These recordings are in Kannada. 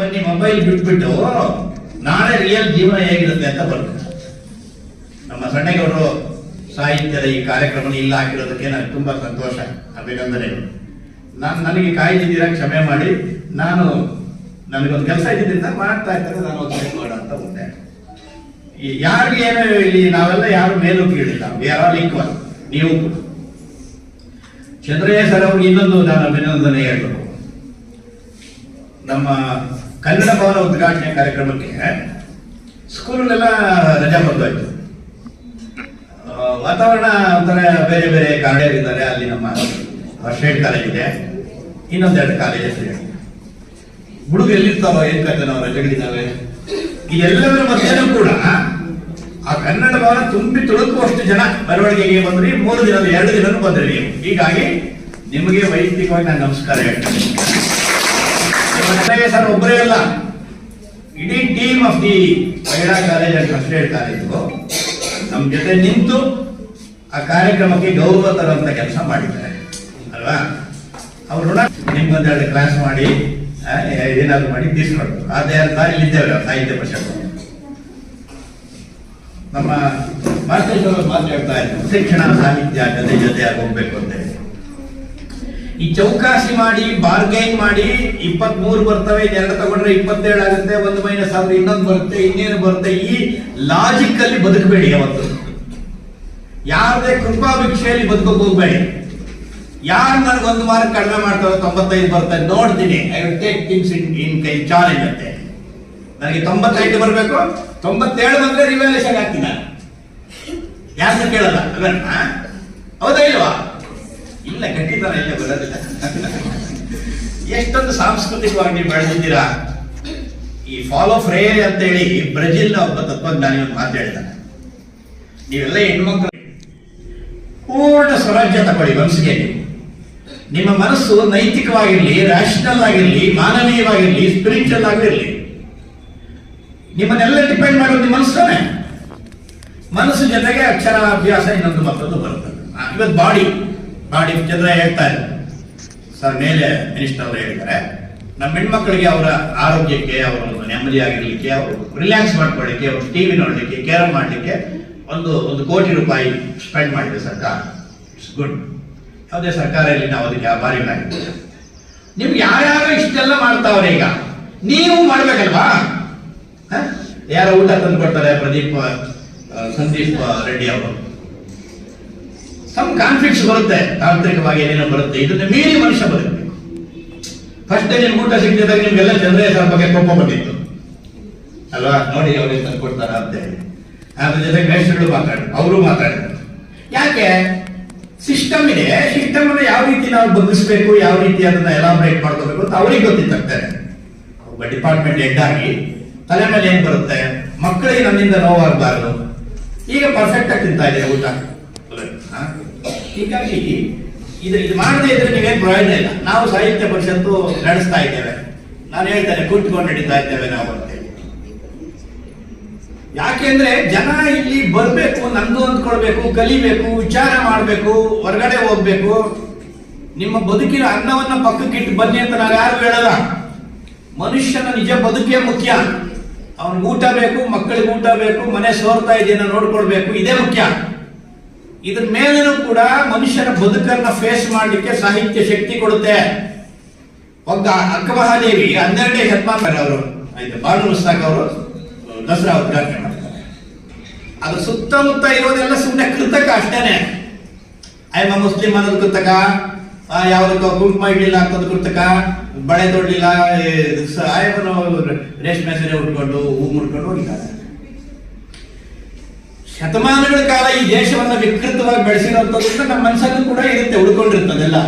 ಬನ್ನಿ ಮೊಬೈಲ್ ಬಿಟ್ಬಿಟ್ಟು ನಾಳೆ ರಿಯಲ್ ಜೀವನ ಹೇಗಿರುತ್ತೆ ಅಂತ ಬರ್ತದೆ ನಮ್ಮ ಸಣ್ಣಗೌಡರು ಸಾಹಿತ್ಯದ ಈ ಕಾರ್ಯಕ್ರಮ ಇಲ್ಲ ಹಾಕಿರೋದಕ್ಕೆ ನನಗೆ ತುಂಬಾ ಸಂತೋಷ ಅಭಿನಂದನೆಗಳು ನಾನು ನನಗೆ ಕಾಯ್ದಿದ್ದೀರಾ, ಕ್ಷಮೆ ಮಾಡಿ. ನಾನು ನನಗೊಂದು ಕೆಲಸ ಇದ್ದಿದ್ದರಿಂದ ಮಾಡ್ತಾ ಇದ್ದಾರೆ ನಾನು ಒಂದು ಅಂತ ಮುಂದೆ. ಯಾರಿಗೆ ಏನು ಇಲ್ಲಿ ನಾವೆಲ್ಲ ಯಾರು ಮೇಲೂ ಕೀಳಿಲ್ಲ. ವಿ ಆರ್ ಆಲ್ ಈಕ್ವಲ್ ನೀವು ಕೂಡ. ಚಂದ್ರಯ್ಯ ಸರ್ ಅವ್ರಿಗೆ ಇನ್ನೊಂದು ನಾನು ಅಭಿನಂದನೆ ಹೇಳಬೇಕು. ನಮ್ಮ ಕನ್ನಡ ಭವನ ಉದ್ಘಾಟನೆ ಕಾರ್ಯಕ್ರಮಕ್ಕೆ ಸ್ಕೂಲ್ಗೆಲ್ಲ ರಜಾ ಬಂದಾಯ್ತು. ವಾತಾವರಣ ಒಂಥರ ಬೇರೆ ಬೇರೆ ಕಾಲೇಜಿದ್ದಾರೆ ಅಲ್ಲಿ ನಮ್ಮ ಸ್ಟೇಟ್ ಕಾಲೇಜ್ ಇದೆ. ಇನ್ನೊಂದೆರಡು ಕಾಲೇಜ್ ಇದೆ. ಹುಡುಗ ಎಲ್ಲಿರ್ತಾವ ಏನ್ ಕತೆ ನಾವು ರಜೆಗಳಿದ್ದಾವೆ. ಈ ಎಲ್ಲದರ ಮಧ್ಯಾಹ್ನ ಕೂಡ ಆ ಕನ್ನಡ ಭವನ ತುಂಬಿ ತುಳುಕುವಷ್ಟು ಜನ ಮೆರವಣಿಗೆಗೆ ಬಂದ್ರಿ. ಮೂರು ದಿನ ಎರಡು ದಿನ ಬಂದ್ರಿ ಹೀಗಾಗಿ ನಿಮಗೆ ವೈಯಕ್ತಿಕವಾಗಿ ನಾನು ನಮಸ್ಕಾರ ಹೇಳ್ತೀನಿ. ಸರ್ ಒಬ್ಬರೇ ಅಲ್ಲ ಇಡೀ team of the Mahila college and first college ನಮ್ಮ ಜೊತೆ ನಿಂತು ಆ ಕಾರ್ಯಕ್ರಮಕ್ಕೆ ಗೌರವ ತರುವಂತ ಕೆಲಸ ಮಾಡಿದ್ದಾರೆ. ಅಲ್ವಾ? ಅವರು ನಿಮ್ಗೊಂದೆರಡು ಕ್ಲಾಸ್ ಮಾಡಿ ಏನಾದ್ರು ಮಾಡಿ ತೀರ್ಸ್ಕೊಡ್ತು ಅದೇ ಅಂತ ಇಲ್ಲಿದ್ದೇವೆ ಸಾಹಿತ್ಯ ಪರಿಷತ್ತು. ನಮ್ಮ ಮಾತೇಶ್ವರ ಮಾತಾಡ್ತಾ ಇದ್ರು, ಶಿಕ್ಷಣ ಸಾಹಿತ್ಯ ಜೊತೆ ಜೊತೆಯಾಗಿ ಹೋಗ್ಬೇಕು ಅಂತ ಈ ಚೌಕಾಸಿ ಮಾಡಿ ಬಾರ್ಗೈನ್ ಮಾಡಿ ಇಪ್ಪತ್ತ್ ಮೂರು ಬರ್ತವೆ ಎರಡು ತಗೊಂಡ್ರೆ ಇಪ್ಪತ್ತೇಳು ಆಗುತ್ತೆ, ಒಂದು ಮೈನಸ್ ಆದ್ರೆ ಇನ್ನೊಂದು ಬರುತ್ತೆ, ಇನ್ನೇನು ಬರುತ್ತೆ, ಈ ಲಾಜಿಕ್ ಅಲ್ಲಿ ಬದುಕಬೇಡಿ ಅವತ್ತು ಯಾರದೇ ಕೃಪಾಭಿಕ್ಷೆಯಲ್ಲಿ ಬದುಕೋಕ್ ಹೋಗ್ಬೇಡಿ. ಯಾರು ನನಗೆ ಒಂದು ಮಾರ್ಕ್ ಕಡಿಮೆ ಮಾಡ್ತಾರೋ ತೊಂಬತ್ತೈದು ಬರ್ತದೆ, ನೋಡ್ತೀನಿ. I will take things in in ಕೈ ಚಾಲೆಂಜ್ ಅಂತೆ. ನನಗೆ ತೊಂಬತ್ತೈದು ಬರಬೇಕು, ತೊಂಬತ್ತೇಳು ಬಂದ್ರೆ ರಿವ್ಯಾಲ್ಯೂಷನ್ ಆಗ್ತೀನಿ ನಾನು ಯಾರನ್ನ ಕೇಳಲ್ಲ ಹೌದಾ ಇಲ್ವಾ? ಇಲ್ಲ ಖಂಡಿತ ಇಲ್ಲ, ಬರೋದಿಲ್ಲ. ಎಷ್ಟೊಂದು ಸಾಂಸ್ಕೃತಿಕವಾಗಿ ನೀವು ಬೆಳೆದಿದ್ದೀರಾ? ಈ ಫಾಲೋ ಫ್ರೇಯರ್ ಅಂತೇಳಿ ಬ್ರೆಜಿಲ್ ಒಬ್ಬ ತತ್ವಜ್ಞಾನಿ ಒಂದು ಮಾತು ಹೇಳ್ತಾನೆ ನೀವೆಲ್ಲ ಹೆಣ್ಮಕ್ಳು. ಪೂರ್ಣ ಸ್ವರಾಜ್ಯ ತಗೊಳ್ಳಿ ಮನಸ್ಸಿಗೆ ನೀವು ನಿಮ್ಮ ಮನಸ್ಸು ನೈತಿಕವಾಗಿರಲಿ ರ್ಯಾಷನಲ್ ಆಗಿರಲಿ, ಮಾನವೀಯವಾಗಿರ್ಲಿ ಸ್ಪಿರಿಚುವಲ್ ಆಗಿರಲಿ. ನಿಮ್ಮನ್ನೆಲ್ಲ ಡಿಪೆಂಡ್ ಮಾಡೋದು ನಿಮ್ಮ ಮನಸ್ಸೇ ಮನಸ್ಸು ಜೊತೆಗೆ ಅಕ್ಷರ ಅಭ್ಯಾಸ ಇನ್ನೊಂದು ಮತ್ತೊಂದು ಬರುತ್ತೆ. ಇವತ್ತು ಬಾಡಿ ಬಾಡಿ ಚಂದ್ರ ಹೇಳ್ತಾ ಇದ್ದಾರೆ ಸರ್, ಮೇಲೆ ಮಿನಿಸ್ಟರ್ ಅವರು ಹೇಳಿದ್ದಾರೆ. ನಮ್ಮ ಹೆಣ್ಮಕ್ಳಿಗೆ ಅವರ ಆರೋಗ್ಯಕ್ಕೆ, ಅವರ ಒಂದು ನೆಮ್ಮದಿ ನೆಮ್ಮದಿಯಾಗಿರ್ಲಿಕ್ಕೆ, ಅವರು ರಿಲ್ಯಾಕ್ಸ್ ಮಾಡ್ಕೊಳ್ಳಿಕ್ಕೆ, ಅವರು ಟಿವಿ ನೋಡಲಿಕ್ಕೆ ಕೇರಂ ಮಾಡಲಿಕ್ಕೆ ಒಂದು ಒಂದು ಕೋಟಿ ರೂಪಾಯಿ ಸ್ಪೆಂಡ್ ಮಾಡಿದೆ ಸರ್ಕಾರ. ಇಟ್ಸ್ ಗುಡ್ ಯಾವುದೇ ಸರ್ಕಾರ ಇಲ್ಲಿ ನಾವು ಅದಕ್ಕೆ ಆಭಾರಿಗಳಾಗಿದ್ದೇವೆ ನಿಮ್ಗೆ ಯಾರ್ಯಾರು ಇಷ್ಟೆಲ್ಲ ಮಾಡ್ತಾವ್ರೆ ಈಗ? ನೀವು ಮಾಡ್ಬೇಕಲ್ವಾ? ಯಾರೋ ಊಟ ತಂದು ಕೊಡ್ತಾರೆ, ಪ್ರದೀಪ್ ಸಂದೀಪ್ ರೆಡ್ಡಿ ಅವರು. ಸಮ್ ಕಾನ್ಫ್ಲಿಕ್ಟ್ಸ್ ಬರುತ್ತೆ, ತಾಂತ್ರಿಕವಾಗಿ ಏನೇನೋ ಬರುತ್ತೆ, ಇದನ್ನ ಮೀರಿ ಮನುಷ್ಯ ಬದುಕಬೇಕು. ಫಸ್ಟ್ ಡೇ ಊಟ ಸಿಗ್ತಿದ್ದಾಗ ನಿಮ್ಗೆಲ್ಲ ಜನರೇ ಸ್ವಲ್ಪ ಬಗ್ಗೆ ಕೋಪ ಬಂದಿತ್ತು. ಅಲ್ವಾ? ನೋಡಿ ಅವ್ರಿಗೆ ತಂದು ಕೊಡ್ತಾರ ಅಂತ ಅದ್ರ ಜೊತೆ ಮೇಸ್ಟ್ರುಗಳು ಮಾತಾಡಿ ಅವರು ಮಾತಾಡಿದ್ರು. ಯಾಕೆ? ಸಿಸ್ಟಮ್ ಇದೆ ಸಿಸ್ಟಮ್ ಅನ್ನ ಯಾವ ರೀತಿ ನಾವು ಬದಲಿಸಬೇಕು ಯಾವ ರೀತಿ ಅದನ್ನ ಎಲಾಬ್ರೇಟ್ ಮಾಡ್ಕೋಬೇಕು ಅಂತ ಅವ್ರಿಗೆ ಗೊತ್ತಿತ್ತಾಗ್ತಾರೆ ಒಬ್ಬ ಡಿಪಾರ್ಟ್ಮೆಂಟ್ ಹೆಡ್ ಆಗಿ ತಲೆ ಮೇಲೆ ಏನ್ ಬರುತ್ತೆ? ಮಕ್ಕಳಿಗೆ ನನ್ನಿಂದ ನೋವಾಗಬಾರ್ದು. ಈಗ ಪರ್ಫೆಕ್ಟ್ ಆಗಿ ತಿಂತಾ ಇದೆ ಊಟ? ಹೀಗಾಗಿ ಇದು ಇದು ಮಾಡದೇ ಇದ್ರೆ ನೀವೇನು ಪ್ರಯೋಜನ ಇಲ್ಲ. ನಾವು ಸಾಹಿತ್ಯ ಪರಿಷತ್ತು ನಡೆಸ್ತಾ ಇದ್ದೇವೆ. ನಾನು ಹೇಳ್ತೇನೆ, ಕೂತ್ಕೊಂಡು ನಡೀತಾ ಇದ್ದೇವೆ ನಾವು ಅಂತ ಹೇಳಿ. ಯಾಕೆಂದ್ರೆ ಜನ ಇಲ್ಲಿ ಬರಬೇಕು, ನಂದು ಅಂದ್ಕೊಳ್ಬೇಕು, ಕಲಿಬೇಕು, ವಿಚಾರ ಮಾಡಬೇಕು, ಹೊರಗಡೆ ಹೋಗ್ಬೇಕು. ನಿಮ್ಮ ಬದುಕಿನ ಅನ್ನವನ್ನ ಪಕ್ಕಕ್ಕಿಟ್ಟು ಬನ್ನಿ ಅಂತ ನಾವು ಯಾರು ಹೇಳಲ್ಲ. ಮನುಷ್ಯನ ನಿಜ ಬದುಕೇ ಮುಖ್ಯ. ಅವನಿಗೆ ಊಟ ಬೇಕು, ಮಕ್ಕಳಿಗೆ ಊಟ ಬೇಕು, ಮನೆ ಸೋರ್ತಾ ಇದೆಯನ್ನ ನೋಡ್ಕೊಳ್ಬೇಕು. ಇದೇ ಮುಖ್ಯ. ಇದ್ರ ಮೇಲೂ ಕೂಡ ಮನುಷ್ಯನ ಬದುಕನ್ನ ಫೇಸ್ ಮಾಡಲಿಕ್ಕೆ ಸಾಹಿತ್ಯ ಶಕ್ತಿ ಕೊಡುತ್ತೆ. ಒಬ್ಬ ಅಕ್ಕಮಹಾದೇವಿ ಹನ್ನೆರಡನೇ ಶತಮಾನ ಅವರು ಆಯ್ತು ಬಾನು ಮುಸ್ತಾಕ್ ಅವರು ದಸರಾ ಉದ್ಘಾಟನೆ ಮಾಡ್ತಾರೆ. ಅದು ಸುತ್ತಮುತ್ತ ಇರೋದೆಲ್ಲ ಸುಮ್ಮನೆ ಕೃತಕ ಅಷ್ಟೇನೆ. ಆಯ್ಮ ಮುಸ್ಲಿಂ ಅನ್ನೋದು ಕೃತಕ. ಆ, ಗುಂಪು ಇಡ್ಲಿಲ್ಲ ಅಂತದ್ದು ಕೃತಕ. ಬಳೆ ತೊಡ್ಲಿಲ್ಲ ಆಯಮ್ಮನು ರೇಷ್ಮೆ ಸೀರೆ ಉಟ್ಕೊಂಡು ಹೂ ಮುಡ್ಕೊಂಡು ಹೋಗಿದ್ದಾರೆ. ಶತಮಾನಗಳ ಕಾಲ ಈ ದೇಶವನ್ನ ವಿಕೃತವಾಗಿ ಬೆಳೆಸಿರೋದ್ರಿಂದ ನಮ್ಮ ಮನಸ್ಸಲ್ಲೂ ಕೂಡ ಇರುತ್ತೆ ಉಳ್ಕೊಂಡಿರ್ತದೆಲ್ಲ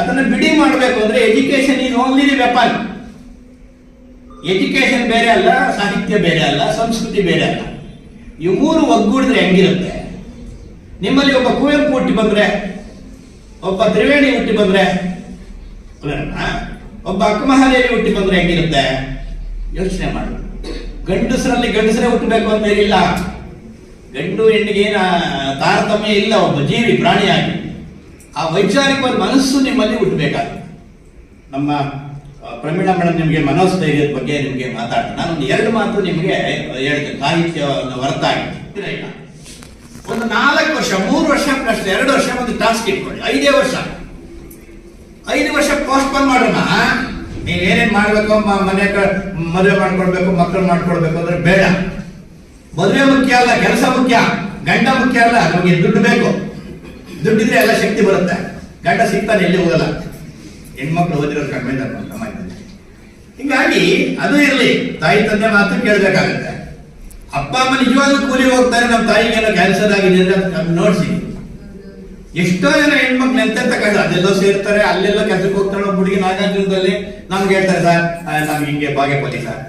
ಅದನ್ನ ಬಿಡಿ ಮಾಡಬೇಕು ಅಂದ್ರೆ education is only weapon education ಬೇರೆ ಅಲ್ಲ, ಸಾಹಿತ್ಯ ಬೇರೆ ಅಲ್ಲ, ಸಂಸ್ಕೃತಿ ಬೇರೆ ಅಲ್ಲ. ಈ ಮೂರು ಒಗ್ಗೂಡಿದ್ರೆ ಹೆಂಗಿರುತ್ತೆ? ನಿಮ್ಮಲ್ಲಿ ಒಬ್ಬ ಕುವೆಂಪು ಹುಟ್ಟಿ ಬಂದ್ರೆ, ಒಬ್ಬ ತ್ರಿವೇಣಿ ಹುಟ್ಟಿ ಬಂದ್ರೆ? ಒಬ್ಬ ಅಕ್ಕಮಹಾದೇವಿ ಹುಟ್ಟಿ ಬಂದ್ರೆ ಹೆಂಗಿರುತ್ತೆ? ಯೋಚನೆ ಮಾಡಿ. ಗಂಡಸರಲ್ಲಿ ಗಂಡಸರೇ ಹುಟ್ಟಬೇಕು ಅಂತ ಏನಿಲ್ಲ. ಗಂಡು ಹೆಣ್ಣಿಗೆ ಏನ, ತಾರತಮ್ಯ ಇಲ್ಲ, ಒಬ್ಬ ಜೀವಿ, ಪ್ರಾಣಿಯಾಗಿ. ಆ ವೈಚಾರಿಕವಾದ ಮನಸ್ಸು ನಿಮ್ಮಲ್ಲಿ ಹುಟ್ಟಬೇಕಾಗುತ್ತೆ ನಮ್ಮ ಪ್ರಮೀಳ ಮೇಡಮ್ ನಿಮಗೆ ಮನೋಸ್ಥೈರ್ಯದ ಬಗ್ಗೆ ನಿಮಗೆ ಮಾತಾಡ ನಾನು ಎರಡು ಮಾತು ನಿಮಗೆ ಹೇಳ್ತೇನೆ. ಸಾಹಿತ್ಯ ಹೊರತಾಗಿ. ಒಂದು ನಾಲ್ಕು ವರ್ಷ, ಮೂರು ವರ್ಷ ಪ್ಲಸ್ ಎರಡು ವರ್ಷ ಒಂದು ಟಾಸ್ಕ್ ಇಟ್ಕೊಳ್ಳಿ. ಐದೇ ವರ್ಷ. ಐದು ವರ್ಷ ಪೋಸ್ಟ್ ಪೋನ್ ಮಾಡೋಣ. ನೀವೇನೇನು ಮಾಡಬೇಕು? ಮನೆ ಮದುವೆ ಮಾಡ್ಕೊಳ್ಬೇಕು ಮಕ್ಕಳು ಮಾಡ್ಕೊಳ್ಬೇಕು ಅಂದ್ರೆ ಬೇಡ. ಮದುವೆ ಮುಖ್ಯ ಅಲ್ಲ, ಕೆಲಸ ಮುಖ್ಯ, ಗಂಡ ಮುಖ್ಯ ಅಲ್ಲ, ನಮಗೆ ದುಡ್ಡು ಬೇಕು. ದುಡ್ಡಿದ್ರೆ ಎಲ್ಲ ಶಕ್ತಿ ಬರುತ್ತೆ. ಗಂಡ ಸಿಗ್ತಾನೆ, ಎಲ್ಲಿ ಹೋಗಲ್ಲ. ಹೆಣ್ಮಕ್ಳು ಓದಿರೋದು ಕಡಿಮೆ ಸಮಾಜದಲ್ಲಿ. ಹಿಂಗಾಗಿ ಅದು ಇರಲಿ. ತಾಯಿ, ತಂದೆ ಮಾತ್ರ ಕೇಳಬೇಕಾಗುತ್ತೆ. ಅಪ್ಪ ಅಮ್ಮ ನಿಜವಾಗ್ಲೂ ಕೂಲಿ ಹೋಗ್ತಾರೆ, ನಮ್ಮ ತಾಯಿಗೆಲ್ಲ ಕ್ಯಾನ್ಸರ್ ಆಗಿದೆ ಅಂತ ನೋಡ್ಸಿ. ಎಷ್ಟೋ ಜನ ಹೆಣ್ಮಕ್ಳು ಎಂತೆಂತ ಕಂಡು ಅದೆಲ್ಲೋ ಸೇರ್ತಾರೆ, ಅಲ್ಲೆಲ್ಲ ಕೆಲಸಕ್ಕೆ ಹೋಗ್ತಾಳೆ ಹುಡುಗಿ ನಾಗಾರ್ಜುನದಲ್ಲಿ. ನಮ್ಗೆ ಹೇಳ್ತಾರೆ, ಸರ್ ನಮ್ಗೆ ಹಿಂಗೆ ಭಾಗ್ಯಪತಿ ಸರ್.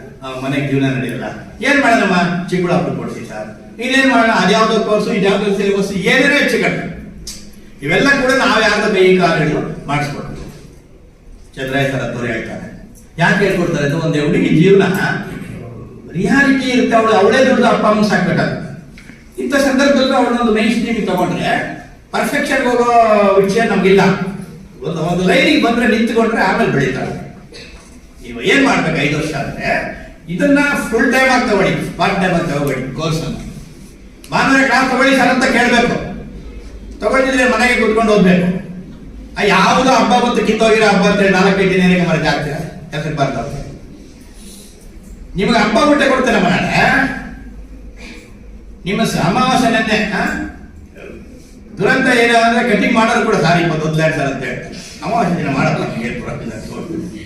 ಮನೆಗೆ ಜೀವನ ನಡೆಯಲ್ಲ. ಏನ್ ಮಾಡೋಣಮ್ಮ ಚಿಕ್ಕಬಳ್ಳಾಪುರ ಕೊಡ್ಸಿ ಸರ್. ಇನ್ನೇನ್ ಮಾಡೋಣ ಅದ್ಯಾವ್ದೋ ಕೋರ್ಸು, ಇದ್ಯಾವ್ದೋ ಸಿಲೆಬಸ್ ಏನೇನೋ ಹೆಚ್ಚು ಕಡಿಮೆ ಇವೆಲ್ಲ ಕೂಡ ನಾವು ಯಾರ್ದೋ ಈ ಕಾರ್ಯಗಳು ಮಾಡಿಸ್ಕೊಡ್ತೀವಿ. ಚಂದ್ರಾಯ ಸರ್ ತೊರೆ ಹೇಳ್ತಾರೆ ಯಾಕೆ ಹೇಳ್ಕೊಡ್ತಾರೆ ಅದು ಒಂದು ಹುಡುಗಿ ಜೀವನ ರಿಯಾಲಿಟಿ ಇರುತ್ತೆ. ಅವಳು ಅವಳೇ ದುಡ್ಡು ಅಪ್ಪ, ಅಮ್ಮ ಸಾಕ್ಬೇಕಾಗುತ್ತೆ ಇಂಥ ಸಂದರ್ಭದಲ್ಲಿ ಅವಳನ್ನೊಂದು ಮೈನ್ ಸ್ಟ್ರೀಮಿಗೆ ತಗೊಂಡ್ರೆ ಪರ್ಫೆಕ್ಷನ್ ಹೋಗೋ ವಿಷಯ ನಮ್ಗಿಲ್ಲ. ಒಂದು ಒಂದು ಲೈನಿಗೆ ಬಂದ್ರೆ ನಿಂತ್ಕೊಂಡ್ರೆ ಆಮೇಲೆ ಬೆಳೀತಾಳೆ ನೀವು ಏನ್ ಮಾಡ್ಬೇಕು ಐದು ವರ್ಷ ಅಂದ್ರೆ ಇದನ್ನ ಫುಲ್ ಟೈಮ್ ಆಗಿ ತಗೊಳ್ಳಿ ಪಾರ್ಟ್ ಟೈಮ್ ಆಗಿ ತಗೋಬೇಡಿ ಕೋರ್ಸ್ ಅಂತ ಮಾನವರ ಕ್ಲಾಸ್ ತಗೊಳ್ಳಿ ಸರ್ ಅಂತ ಕೇಳಬೇಕು. ತಗೊಳ್ತಿದ್ರೆ ಮನೆಗೆ ಕುತ್ಕೊಂಡು ಓದ್ಬೇಕು. ಆ ಯಾವುದು ಹಬ್ಬ ಬಂತು, ಕಿತ್ತೋಗಿರೋ ಹಬ್ಬ ಅಂತೇಳಿ ನಾಲ್ಕೈದು ದಿನ ಏನಕ್ಕೆ ಮರಕ್ಕೆ ಹಾಕ್ತೀರಾ ಕೆಲಸಕ್ಕೆ ಬರ್ತಾವೆ ನಿಮಗೆ ಹಬ್ಬ ಬಟ್ಟೆ ಕೊಡ್ತೇನೆ ಮನೆ ನಿಮ್ಮ ಸ- ಅಮಾವಾಸ್ಯೆ ನೆನ್ನೆ, ಆ? ದುರಂತ ಏನು ಅಂದ್ರೆ ಕಟಿಂಗ್ ಮಾಡೋರು ಕೂಡ ಸಾರಿ ಇಪ್ಪತ್ತು ಒಂದ್ಲೆರಡು ಸರ್ ಅಂತ ಹೇಳ್ತಾರೆ. ಅಮಾವಾಸ್ಯ ದಿನ ಮಾಡಲ್ಲ ನಿಮಗೆ.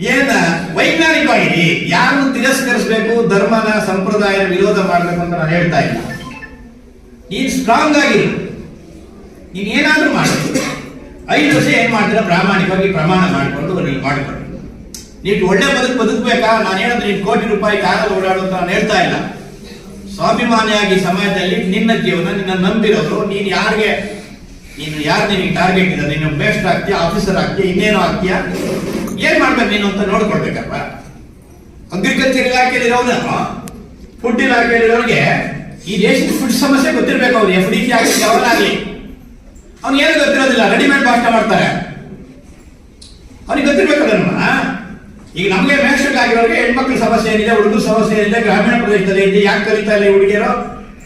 ಏನ? ವೈಜ್ಞಾನಿಕವಾಗಿ ಯಾರನ್ನು ತಿರಸ್ಕರಿಸಬೇಕು? ಧರ್ಮನ, ಸಂಪ್ರದಾಯದ ವಿರೋಧ ಮಾಡಬೇಕು ಅಂತ ನಾನು ಹೇಳ್ತಾ ಇಲ್ಲ. ನೀನು ಸ್ಟ್ರಾಂಗ್ ಆಗಿರು ನೀನ್ ಏನಾದ್ರೂ ಮಾಡಿ. ಐದು ವರ್ಷ ಏನ್ ಮಾಡ್ತೀರಾ? ಪ್ರಾಮಾಣಿಕವಾಗಿ ಪ್ರಮಾಣ ಮಾಡಿಕೊಂಡು ನೀವು ಮಾಡಿಕೊಳ್ಳಿ. ನೀವು ಒಳ್ಳೆ ಬದುಕು ಬದುಕಬೇಕಾ? ನಾನು ಹೇಳಿದ್ರೆ ನೀನು ಕೋಟಿ ರೂಪಾಯಿ ಕಾರಲ್ಲಿ ಓಡಾಡು ಅಂತ ನಾನು ಹೇಳ್ತಾ ಇಲ್ಲ. ಸ್ವಾಭಿಮಾನಿಯಾಗಿ ಸಮಾಜದಲ್ಲಿ ನಿನ್ನ ಜೀವನ, ನಿನ್ನ ನಂಬಿರೋದು ನೀನು ಯಾರಿಗೆ, ನೀನು ಯಾರು ನಿನಗೆ ಟಾರ್ಗೆಟ್ ಇದೆ ನೀನು ಬೆಸ್ಟ್ ಆಗ್ತೀಯಾ? ಆಫೀಸರ್ ಆಗ್ತೀಯಾ? ಇನ್ನೇನು ಆಗ್ತೀಯಾ? ಏನ್ ಮಾಡ್ಬೇಕು ನೀನು ಅಂತ ನೋಡ್ಕೊಳ್ಬೇಕಪ್ಪ ಅಗ್ರಿಕಲ್ಚರ್ ಇಲಾಖೆಯಲ್ಲಿ ಇರೋನು ಫುಡ್ ಇಲಾಖೆಯಲ್ಲಿ ಇರೋರಿಗೆ ಈ ದೇಶದ ಫುಡ್ ಸಮಸ್ಯೆ ಗೊತ್ತಿರ್ಬೇಕು ಅವ್ರು ಎಫ್ ಡಿ ಸಿ ಆಗಲಿ ಯಾವನಾಗ್ಲಿ ಅವ್ನಿಗೆ ಏನು ಗೊತ್ತಿರೋದಿಲ್ಲ ರೆಡಿಮೇಡ್ ಭಾಷಣ ಮಾಡ್ತಾರೆ. ಅವ್ನಿಗೆ ಅದನ್ನ ಈಗ ನಮಗೆ ಮೇಷಕ್ಕಾಗಿರೋರಿಗೆ ಹೆಣ್ಮಕ್ಳ ಸಮಸ್ಯೆ ಏನಿದೆ, ಹುಡುಗರು ಸಮಸ್ಯೆ ಏನಿದೆ, ಗ್ರಾಮೀಣ ಪ್ರದೇಶದಲ್ಲಿ ಇದೆ ಯಾಕೆ ಕಲಿತಾ ಇಲ್ಲ ಹುಡುಗಿಯರು?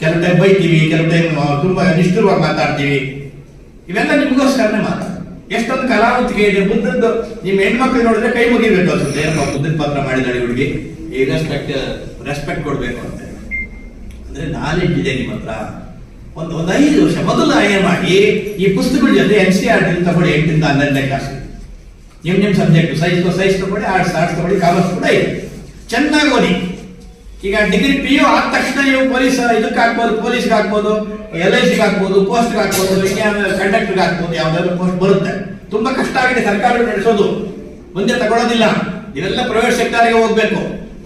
ಕೆಲವು ಟೈಮ್ ಬೈತೀವಿ, ಕೆಲವು ಟೈಮ್ ತುಂಬಾ ನಿಷ್ಠುರವಾಗಿ ಮಾತಾಡ್ತೀವಿ. ಇವೆಲ್ಲ ನಿಮಗೋಸ್ಕರನೇ ಮಾತಾಡ ಎಷ್ಟೊಂದು ಕಲಾವಂತಿಕೆ ಇದೆ ಬುದ್ಧದ್ದು ನಿಮ್ಮ ಹೆಣ್ಮಕ್ಳು ನೋಡಿದ್ರೆ ಕೈ ಮುಗಿಬೇಕು ಅನ್ಸುತ್ತೆ ಏನಪ್ಪ ಮುಂದಿನ ಪಾತ್ರ ಮಾಡಿದಾಳೆ ಹುಡುಗಿ. ಈ ರೆಸ್ಪೆಕ್ಟ್ ರೆಸ್ಪೆಕ್ಟ್ ಕೊಡ್ಬೇಕು ಅಂತ. ಅಂದ್ರೆ ನಾಲೆಡ್ಜ್ ಇದೆ ನಿಮ್ಮ ಹತ್ರ. ಒಂದು ಒಂದು ಐದು ವರ್ಷ ಮೊದಲು ಏನ್ ಮಾಡಿ, ಈ ಪುಸ್ತಕಗಳ ಜೊತೆ ಎನ್ ಸಿ ಆರ್ ಟಿ ತಗೊಳ್ಳಿ ಎಂಟರಿಂದ ಹನ್ನೆರಡನೇ ಕ್ಲಾಸ್ ನಿಮ್ ನಿಮ್ ಸಬ್ಜೆಕ್ಟ್ ಸೈನ್ಸ್ ಸೈನ್ಸ್ ತಗೊಳ್ಳಿ ಆರ್ಟ್ಸ್ ಆರ್ಟ್ಸ್ ತಗೊಳ್ಳಿ ಕಾಮರ್ಸ್ ಕೂಡ ಇದೆ. ಚೆನ್ನಾಗಿ ಓದಿ. ಈಗ ಡಿಗ್ರಿ ಪಿ ಯು ಆದ ತಕ್ಷಣ ನೀವು ಪೊಲೀಸ್ ಇದಕ್ಕೆ ಹಾಕ್ಬೋದು ಪೊಲೀಸ್ಗೆ ಹಾಕ್ಬೋದು ಎಲ್ ಐ ಸಿಗೆ ಹಾಕ್ಬೋದು ಪೋಸ್ಟ್ಗೆ ಹಾಕ್ಬೋದು ಕಂಡಕ್ಟರ್ಗೆ ಆಗ್ಬೋದು, ಯಾವ್ದಾದ್ರು ಪೋಸ್ಟ್ ಬರುತ್ತೆ. ತುಂಬಾ ಕಷ್ಟ ಆಗಿದೆ ಸರ್ಕಾರ ನಡೆಸೋದು. ಮುಂದೆ ತಗೊಳ್ಳೋದಿಲ್ಲ ಇದೆಲ್ಲ ಪ್ರೈವೇಟ್ ಸೆಕ್ಟರ್ಗೆ ಹೋಗ್ಬೇಕು.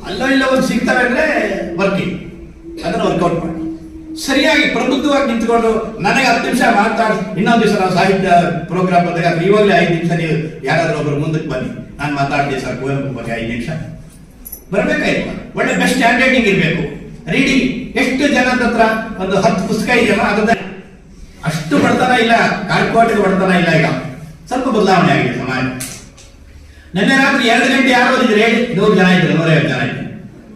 ಅಲ್ಲ ಇಲ್ಲ ಒಂದು ಸಿಗ್ತವೆ ಅಂದ್ರೆ ವರ್ಕಿಂಗ್ ಅದನ್ನ ವರ್ಕೌಟ್ ಮಾಡಿ. ಸರಿಯಾಗಿ ಪ್ರಬುದ್ಧವಾಗಿ ನಿಂತ್ಕೊಂಡು ನನಗೆ ಹತ್ತು ನಿಮಿಷ ಮಾತಾಡಿ ಇನ್ನೊಂದು ದಿವಸ ನಾವು ಸಾಹಿತ್ಯ ಪ್ರೋಗ್ರಾಮ್ ಬಂದಾಗ ಇವಾಗಲೇ ಐದು ನಿಮಿಷ ನೀವು ಯಾರಾದರೂ ಒಬ್ಬರು ಮುಂದಕ್ಕೆ ಬನ್ನಿ. ನಾನು ಮಾತಾಡ್ತೀನಿ ಸರ್, ಕುವೆಂಪು ಬಗ್ಗೆ ಐದು ನಿಮಿಷ. ಬರ್ಬೇಕಾಯ್ತು ಒಳ್ಳೆ ಬೆಸ್ಟ್ ಹ್ಯಾಂಡ್ ರೈಟಿಂಗ್ ಇರಬೇಕು. ರೀಡಿಂಗ್ ಎಷ್ಟು ಜನ ಹತ್ರ ಒಂದು ಹತ್ತು ಪುಸ್ತಕ ಇದೆಯಲ್ಲ ಅದ್ರ ಅಷ್ಟು ಬಡತನ ಇಲ್ಲ ಕಾರ್ಪೊರೇಟ್ ಬಡತನ ಇಲ್ಲ ಈಗ ಸ್ವಲ್ಪ ಬದಲಾವಣೆ ಆಗಿದೆ ಸಮಾಜ ನಿನ್ನೆ ರಾತ್ರಿ ಎರಡು ಗಂಟೆ ಯಾರು ಬಂದಿದ್ರೆ ನೂರು ಜನ ಇದ್ರು ನೂರೈವತ್ತು ಜನ ಇದ್ರು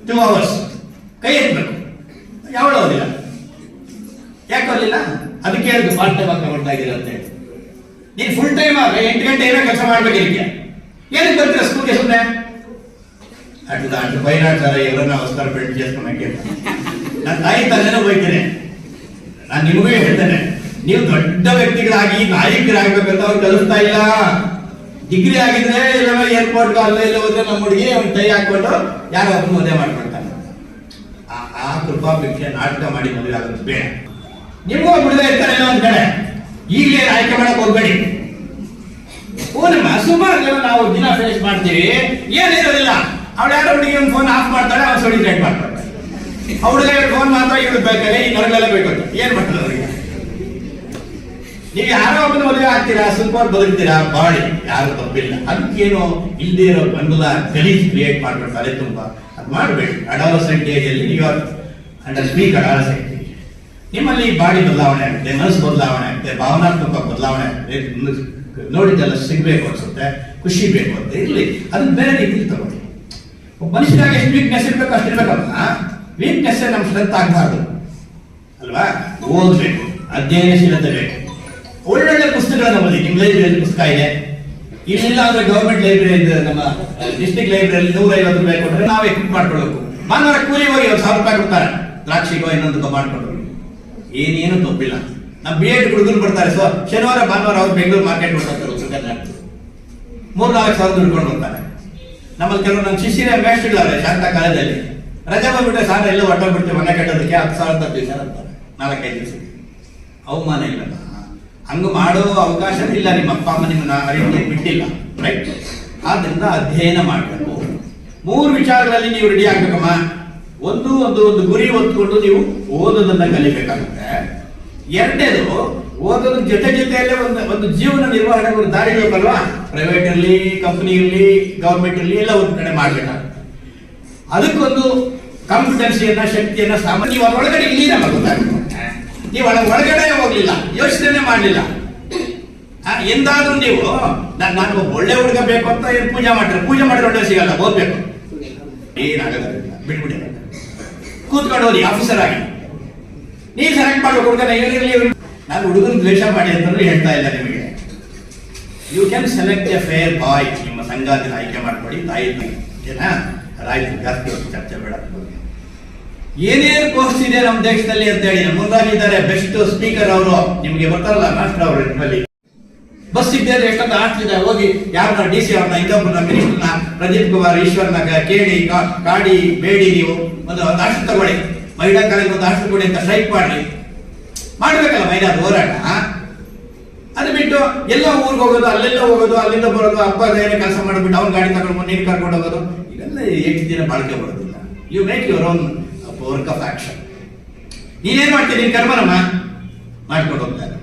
ಟೂ ಅವರ್ಸ್ ಕೈ ಎತ್ಬೇಕು ಯಾವಳು ಓದಿಲ್ಲ ಯಾಕೆ ಓದಿಲ್ಲ ಅದಕ್ಕೆ ಹೇಳಿದ್ರು ಪಾರ್ಟ್ ಟೈಮ್ ಅಂತ ಮಾಡ್ತಾ ಇದ್ದೀರ ಅಂತ ಹೇಳಿ ನೀನು ಫುಲ್ ಟೈಮ್ ಆದ್ರೆ ಎಂಟು ಗಂಟೆ ಏನೋ ಕೆಲಸ ಮಾಡ್ಬೇಕು ಇದಕ್ಕೆ ಏನಕ್ಕೆ ಬರ್ತೀರ ಸ್ಕೂಲ್ಗೆ ಸುಮ್ಮನೆ అటు దాంట్లో పైన ಎಲ್ಲರ ఎవరైనా వస్తారు పెళ్లి చేసుకున్నాకే నా తాయి తల్లినే పోయితేనే ನಾನು ನಿಮಗೂ ಹೇಳ್ತೇನೆ ನೀವು ದೊಡ್ಡ ವ್ಯಕ್ತಿಗಳಾಗಿ ನಾಯಕರಾಗಬೇಕಂತ ಅವ್ರು ಕಲಿಸ್ತಾ ಇಲ್ಲ. ಡಿಗ್ರಿ ಆಗಿದ್ರೆ ಏರ್ಪೋರ್ಟ್ ಅಲ್ಲೇ ಇಲ್ಲ ಹೋದ್ರೆ ನಮ್ಮ ಹುಡುಗಿ ಅವ್ನ ಕೈ ಹಾಕೊಂಡು ಯಾರೋ ಒಬ್ಬ ಮದುವೆ ಮಾಡ್ಕೊಳ್ತಾನೆ. ಆ- ಆ ಕೃಪಾಪೇಕ್ಷೆ ನಾಟಕ ಮಾಡಿ ಮದುವೆ ಆಗೋದು ಬೇಡ. ನಿಮಗೂ ಬಿಡದೆ ಇರ್ತಾರೆ ಒಂದ್ ಕಡೆ. ಈಗಲೇ ಆಯ್ಕೆ ಮಾಡಕ್ ಹೋಗ್ಬೇಡಿ. ಓನಮ್ಮ ಸುಮಾರು ನಾವು ದಿನ ಫೇಸ್ ಮಾಡ್ತೀವಿ. ಏನಿರೋದಿಲ್ಲ ಅವಳು ಯಾರೋ ಹುಡುಗಿ ಒಂದು ಫೋನ್ ಆಫ್ ಮಾಡ್ತಾಳೆ ಅವ್ನು ಸೊಡಿ ರೇಟ್ ಮಾಡ್ತಾಳೆ. ಅವಳಿಗೆ ಫೋನ್ ಮಾತ್ರ ಇವಳು ಬೇಕಾದ್ರೆ ಈ ನರಗಳೆಲ್ಲ ಬೇಕು. ಏನ್ ಮಾಡ್ತಾರೆ ಅವರಿಗೆ ನೀವು ಯಾರೋ ಒಬ್ಬನ ಮದುವೆ ಆಗ್ತೀರಾ? ಸ್ವಲ್ಪ ಬದುಕ್ತೀರಾ? ಬಾಳಿ. ಯಾರು ತಪ್ಪಿಲ್ಲ. ಅದಕ್ಕೇನು ಇಲ್ಲದೆ ಇರೋ ಅನುಕೂಲ ಗಲೀಜ್ ಕ್ರಿಯೇಟ್ ಮಾಡ್ಬೇಕು ತಲೆ ತುಂಬಾ. ಅದು ಮಾಡಬೇಡಿ. ಅಡಾಲಸೆಂಟ್ ಏಜಲ್ಲಿ ನೀವು ಅಂಡರ್ ಸ್ಪೀಕ್ ಅಡಾಲಸೆಂಟ್ ನಿಮ್ಮಲ್ಲಿ ಬಾಡಿ ಬದಲಾವಣೆ ಆಗುತ್ತೆ, ಮನಸ್ಸು ಬದಲಾವಣೆ ಆಗುತ್ತೆ, ಭಾವನಾತ್ಮಕ ಬದಲಾವಣೆ ಆಗುತ್ತೆ. ನೋಡಿದ್ದೆಲ್ಲ ಸಿಗ್ಬೇಕು ಅನ್ಸುತ್ತೆ, ಖುಷಿ ಬೇಕು ಅಂತ. ಇರಲಿ. ಅದನ್ನ ಬೇರೆ ರೀತಿಯಲ್ಲಿ ತಗೊಳ್ಳಿ. ಒಬ್ಬ ಮನುಷ್ಯನಾಗ ಎಷ್ಟು ವೀಕ್ನೆಸ್ ಇರಬೇಕು ಅಷ್ಟು ಇರ್ಬೇಕಲ್ಲ ವೀಕ್ನೆಸ್ ನಮ್ಮ ಸ್ಟ್ರೆಂತ್ ಆಗಬಾರ್ದು. ಅಲ್ವಾ? ಓದಬೇಕು. ಅಧ್ಯಯನಶೀಲತೆ ಬೇಕು. ಒಳ್ಳೊಳ್ಳೆ ಪುಸ್ತಕ ಓದಿ ನಿಮ್ಮ ಲೈಬ್ರರಿಯಲ್ಲಿ ಪುಸ್ತಕ ಇದೆ. ಇಲ್ಲ ಅಂದ್ರೆ ಗವರ್ಮೆಂಟ್ ಲೈಬ್ರರಿ ಇದೆ ನಮ್ಮ ಡಿಸ್ಟ್ರಿಕ್ಟ್ ಲೈಬ್ರರಿ ನೂರ ಐವತ್ತು ರೂಪಾಯಿ ಕೊಟ್ಟರೆ ನಾವೇ ಎಕ್ವಿಪ್ ಮಾಡ್ಕೊಳ್ಬೇಕು. ಮಾನವರ ಕೂಲಿ ಹೋಗಿ ಒಂದು ಸಾವಿರ ರೂಪಾಯಿ ಕೊಡ್ತಾರೆ. ದ್ರಾಕ್ಷಿಗೋ ಇನ್ನೊಂದು ಮಾಡ್ಕೊಂಡು ಏನೇನು ತಪ್ಪಿಲ್ಲ. ನಮ್ಮ ಬಿ ಎಡ್ ಹುಡುಗರು ಬರ್ತಾರೆ, ಸೊ, ಶನಿವಾರ, ಭಾನುವಾರ ಅವ್ರು ಬೆಂಗಳೂರು ಮಾರ್ಕೆಟ್ ಕರ್ನಾಟಕ. ಮೂರು ನಾಲ್ಕು ಸಾವಿರ ದುಡ್ಕೊಂಡು ಬರ್ತಾರೆ ನಮ್ಮಲ್ಲಿ ಕೆಲವು ನನ್ನ ಶಿಷ್ಯರೇ ಮೇಷ್ಟ್ರಿದ್ದಾರೆ ಶಾಂತ ಕಾಲದಲ್ಲಿ. ರಜೆ ಬಂದ್ಬಿಟ್ರೆ ಸಾರ, ಎಲ್ಲ ಹೊಟ್ಟೋಗ್ಬಿಡ್ತೀವಿ ಮನೆ ಕಟ್ಟೋದಕ್ಕೆ ಹತ್ತು ಸಾವಿರ ತರ್ತೀವಿ ಸರ್ ಅಂತಾರೆ. ನಾಲ್ಕೈದು ದಿವಸ ಅವಮಾನ ಇಲ್ಲ ಹಂಗ ಮಾಡೋ ಅವಕಾಶ ಇಲ್ಲ, ನಿಮ್ಮ ಅಪ್ಪ ಅಮ್ಮ ನಿಮ್ಮನ್ನ ಅರಿವಿಗೆ ಬಿಟ್ಟಿಲ್ಲ ರೈಟ್ ಆದ್ರಿಂದ ಅಧ್ಯಯನ ಮಾಡಬೇಕು. ಮೂರು ವಿಚಾರಗಳಲ್ಲಿ ನೀವು ರೆಡಿ ಆಗ್ಬೇಕಮ್ಮ. ಒಂದು ಒಂದು ಒಂದು ಗುರಿ ಹೊತ್ಕೊಂಡು ನೀವು ಓದೋದನ್ನ ಕಲಿಬೇಕಾಗುತ್ತೆ. ಎರಡನೇದು, ಓದೋದ್ರ ಜೊತೆ ಜೊತೆಯಲ್ಲೇ ಒಂದು ಒಂದು ಜೀವನ ನಿರ್ವಹಣೆ ಒಂದು ದಾರಿ ಬೇಕಲ್ವಾ? ಪ್ರೈವೇಟ್ ಇರಲಿ ಕಂಪನಿ ಇರಲಿ ಗವರ್ಮೆಂಟ್ ಇರಲಿ, ಎಲ್ಲ ಒಂದು ಕಡೆ ಮಾಡ್ಬೇಕಾಗುತ್ತೆ. ಅದಕ್ಕೊಂದು ಕಾನ್ಫಿಡೆನ್ಸಿಯನ್ನ ಶಕ್ತಿಯನ್ನ ಸಾಮಾನ್ಯ ನೀವು ಒಳಗಡೆ ಇಲ್ಲಿ ನಮಗೆ ಗೊತ್ತಾಗುತ್ತೆ ನೀವು ಒಳಗಡೆ ಹೋಗ್ಲಿಲ್ಲ, ಯೋಚನೆ ಮಾಡಲಿಲ್ಲ. ಎಂದಾದ್ರೂ ನೀವು ನಾನ್- ನಾನು ಒಳ್ಳೆ ಹುಡುಗ ಬೇಕು ಅಂತ ಏನು ಪೂಜೆ ಮಾಡ್ತಾರೆ? ಪೂಜೆ ಮಾಡಿದ್ರೆ ಒಳ್ಳೆ ಸಿಗಲ್ಲ, ಓದ್ಬೇಕು. ಏನಾಗಲ್ಲ, ಬಿಟ್ಬಿಡಿ. ಕೂತ್ಕೊಂಡು ಹೋಗಿ ಆಫೀಸರ್ ಆಗಿ. ನೀವು ಸೆಲೆಕ್ಟ್ ಮಾಡ್ಬೇಕು ಹುಡುಗನ ಇವ್ರು ನಾನು ಹುಡುಗನ ದ್ವೇಷ ಮಾಡಿ ಅಂತಂದ್ರೆ ಹೇಳ್ತಾ ಇಲ್ಲ ನಿಮಗೆ. You can select a fair boy ನಿಮ್ಮ ಸಂಗಾತಿನ ಆಯ್ಕೆ ಮಾಡ್ಕೊಡಿ ತಾಯಿ ಏನಾ? ಅದಾಯ್ತು ಜಾಸ್ತಿ ಚರ್ಚೆ ಬೇಡ. ಏನೇನು ಕೋರ್ಸ್ ಇದೆ ನಮ್ಮ ದೇಶದಲ್ಲಿ ಅಂತ ಹೇಳಿ ಮುಂದಾಗಿದ್ದಾರೆ ಬೆಸ್ಟ್ ಸ್ಪೀಕರ್ ಅವರು ನಿಮಗೆ ಬರ್ತಾರಲ್ಲ ಮಾಸ್ಟರ್ ಅವರು ನಿಮ್ಮಲ್ಲಿ. ಬಸ್ ಇದ್ದರೆ ಎಷ್ಟೊಂದು ಆಡ್ತಿದೆ ಹೋಗಿ ಯಾರನ್ನ ಡಿ ಸಿ ಅವ್ರನ್ನ ಇನ್ನೊಬ್ಬರನ್ನ ಮಿನಿಸ್ಟರ್ನ ಪ್ರದೀಪ್ ಕುಮಾರ್, ಈಶ್ವರ್ನ ಕೇಳಿ ಕಾಡಿ, ಬೇಡಿ ನೀವು. ಒಂದು ಒಂದು ಆಶ್ರ ತಗೊಳ್ಳಿ. ಮಹಿಳಾ ಕಾಲೇಜ್ ಒಂದು ಆಶ್ರ ಕೊಡಿ ಅಂತ ಸ್ಟ್ರೈಕ್ ಮಾಡಿ ಮಾಡ್ಬೇಕಲ್ಲ ಮಹಿಳಾ ಹೋರಾಟ ಅದು ಬಿಟ್ಟು ಎಲ್ಲ ಊರಿಗೆ ಹೋಗೋದು, ಅಲ್ಲೆಲ್ಲ ಹೋಗೋದು, ಅಲ್ಲಿಂದ ಬರೋದು, ಅಪ್ಪ ಏನೇ ಕೆಲಸ ಮಾಡಿಬಿಟ್ಟು ಅವ್ನ ಗಾಡಿ ತಗೊಂಡು ನೀರು ಕರ್ಕೊಂಡು ಹೋಗೋದು. ಇವೆಲ್ಲ ಎಷ್ಟು ದಿನ ಬಾಳಿಕೆ ಬರೋದಿಲ್ಲ. You make your own work of action ನೀನೇನ್ ಮಾಡ್ತೀನಿ ಕರ್ಮನಮ್ಮ ಮಾಡ್ಕೊಂಡು ಹೋಗ್ತಾರೆ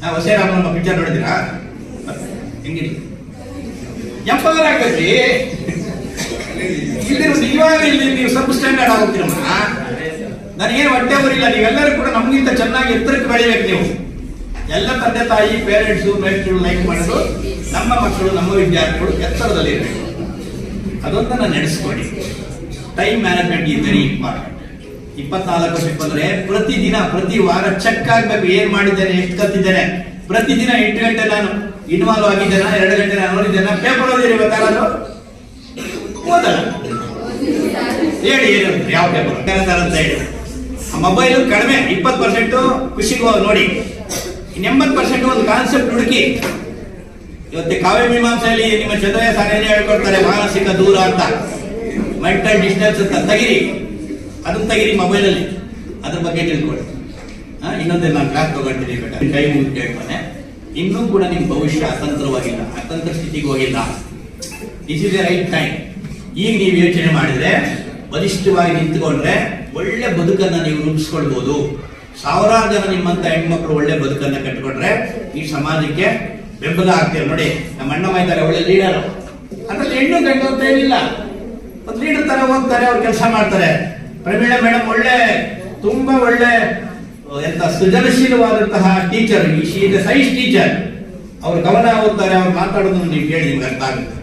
ನಾ ಹೊಸೇರಾಮನಮ್ಮ ಪಿಕ್ಚರ್ ನೋಡಿದಿರಾ ಹೆಂಗಿಲ್ಲ ಎಂಪವರ್ ಆಗ್ಬೇಕ್ರಿ ಇಲ್ಲಿ ಇವಾಗ ಇಲ್ಲಿ ನೀವು ಸಬ್ ಸ್ಟ್ಯಾಂಡರ್ಡ್ ಆಗುತ್ತೀರಮ್ಮ ನನಗೇನು ಹೊಟ್ಟೆ ಬರಿಲ್ಲ ನೀವೆಲ್ಲರೂ ಕೂಡ ನಮಗಿಂತ ಚೆನ್ನಾಗಿ ಎತ್ತರಕ್ಕೆ ಬೆಳಿಬೇಕು ನೀವು. ಎಲ್ಲ ತಂದೆ ತಾಯಿ ಪೇರೆಂಟ್ಸು ಮೇಸ್ಟ್ರು ಲೈಕ್ ಮಾಡೋದು ನಮ್ಮ ಮಕ್ಕಳು, ನಮ್ಮ ವಿದ್ಯಾರ್ಥಿಗಳು ಎತ್ತರದಲ್ಲಿ ಇರಬೇಕು ಅದೊಂದನ್ನ ನಡೆಸ್ಕೊಡಿ ಟೈಮ್ ಮ್ಯಾನೇಜ್ಮೆಂಟ್ ಈ ವೆರಿ ಇಂಪಾರ್ಟೆಂಟ್ ಇಪ್ಪತ್ನಾಲ್ಕು ವರ್ಷಕ್ಕೆ ಬಂದ್ರೆ ಪ್ರತಿದಿನ, ಪ್ರತಿ ವಾರ ಚೆಕ್ ಆಗ್ಬೇಕು ಏನ್ ಮಾಡಿದ್ದೇನೆ, ಎಷ್ಟು ಕಲ್ತಿದ್ದೇನೆ. ಪ್ರತಿದಿನ ಎಂಟು ಗಂಟೆ ನಾನು ಇನ್ವಾಲ್ವ್ ಆಗಿದ್ದೇನ, ಎರಡು ಗಂಟೆ ನಾನು ನೋಡಿದ್ದೇನೆ ಪೇಪರ್ ಓದಿರಿ ಗೊತ್ತಾಗಲ್ಲ ಓದಲ್ಲ. ಹೇಳಿ, ಏನು, ಯಾವ ಪೇಪರ್ ಸರ್ ಅಂತ ಹೇಳಿ. ಮೊಬೈಲ್ ಕಡಿಮೆ, ಇಪ್ಪತ್ತು ಪರ್ಸೆಂಟ್ ಖುಷಿಗೋ ನೋಡಿ. ಎಂಬತ್ತು ಪರ್ಸೆಂಟ್ ಒಂದು ಕಾನ್ಸೆಪ್ಟ್ ಹುಡುಕಿ. ಇವತ್ತು ಕಾವ್ಯ ಮೀಮಾಂಸೆಯಲ್ಲಿ ನಿಮ್ಮ ಚಂದ್ರಯ್ಯ ಸಾಧನೆ ಹೇಳ್ಕೊಡ್ತಾರೆ, ಮಾನಸಿಕ ದೂರ ಅಂತ. ಮೆಂಟಲ್ ಡಿಸ್ಟೆನ್ಸ್ ಅಂತ. ತೆಗಿರಿ. ಅದನ್ನ ತೆಗಿರಿ ಮೊಬೈಲಲ್ಲಿ. ಅದ್ರ ಬಗ್ಗೆ ತಿಳ್ಕೊಳ್ಳಿ ಇನ್ನೊಂದೇ ನಾನು ಕ್ಲಾಸ್ ತಗೊಳ್ತೀನಿ ಬೇಡ. ಕೈ ಮುಗಿದು ಇನ್ನೂ ಕೂಡ ನಿಮ್ಮ ಭವಿಷ್ಯ ಅತಂತ್ರವಾಗಿಲ್ಲ. ಅತಂತ್ರ ಸ್ಥಿತಿಗೆ ಹೋಗಿಲ್ಲ. This is a right time ಈಗ ನೀವು ಯೋಚನೆ ಮಾಡಿದ್ರೆ, ಬಲಿಷ್ಠವಾಗಿ ನಿಂತ್ಕೊಂಡ್ರೆ ಒಳ್ಳೆ ಬದುಕನ್ನ ನೀವು ರೂಪಿಸ್ಕೊಳ್ಬಹುದು ಸಾವಿರಾರು ಜನ ನಿಮ್ಮಂತ ಹೆಣ್ಮಕ್ಳು ಒಳ್ಳೆ ಬದುಕನ್ನ ಕಟ್ಕೊಂಡ್ರೆ ಈ ಸಮಾಜಕ್ಕೆ ಬೆಂಬಲ ಆಗ್ತೀರ ನೋಡಿ, ನಮ್ಮ ಅಣ್ಣ ಮಾಯ್ತಾರೆ ಒಳ್ಳೆ ಲೀಡರ್ ಅದ್ರಲ್ಲಿ ಹೆಣ್ಣು ಗಂಡು ಅಂತ ಏನಿಲ್ಲ. ಒಂದು ಲೀಡರ್ ತರ ಹೋಗ್ತಾರೆ, ಅವ್ರು ಕೆಲಸ ಮಾಡ್ತಾರೆ. ಪ್ರಮೀಳಾ ಮೇಡಮ್ ಒಳ್ಳೆ, ತುಂಬಾ ಒಳ್ಳೆ ಎಂತ ಸೃಜನಶೀಲವಾದಂತಹ ಟೀಚರ್ ಈ ಸೈನ್ಸ್ ಟೀಚರ್ ಅವ್ರು ಗಮನ ಓದ್ತಾರೆ ಅವ್ರು ಮಾತಾಡೋದು ನೀವು ಕೇಳಿ ನಿಮ್ಗೆ ಅರ್ಥ ಆಗುತ್ತೆ.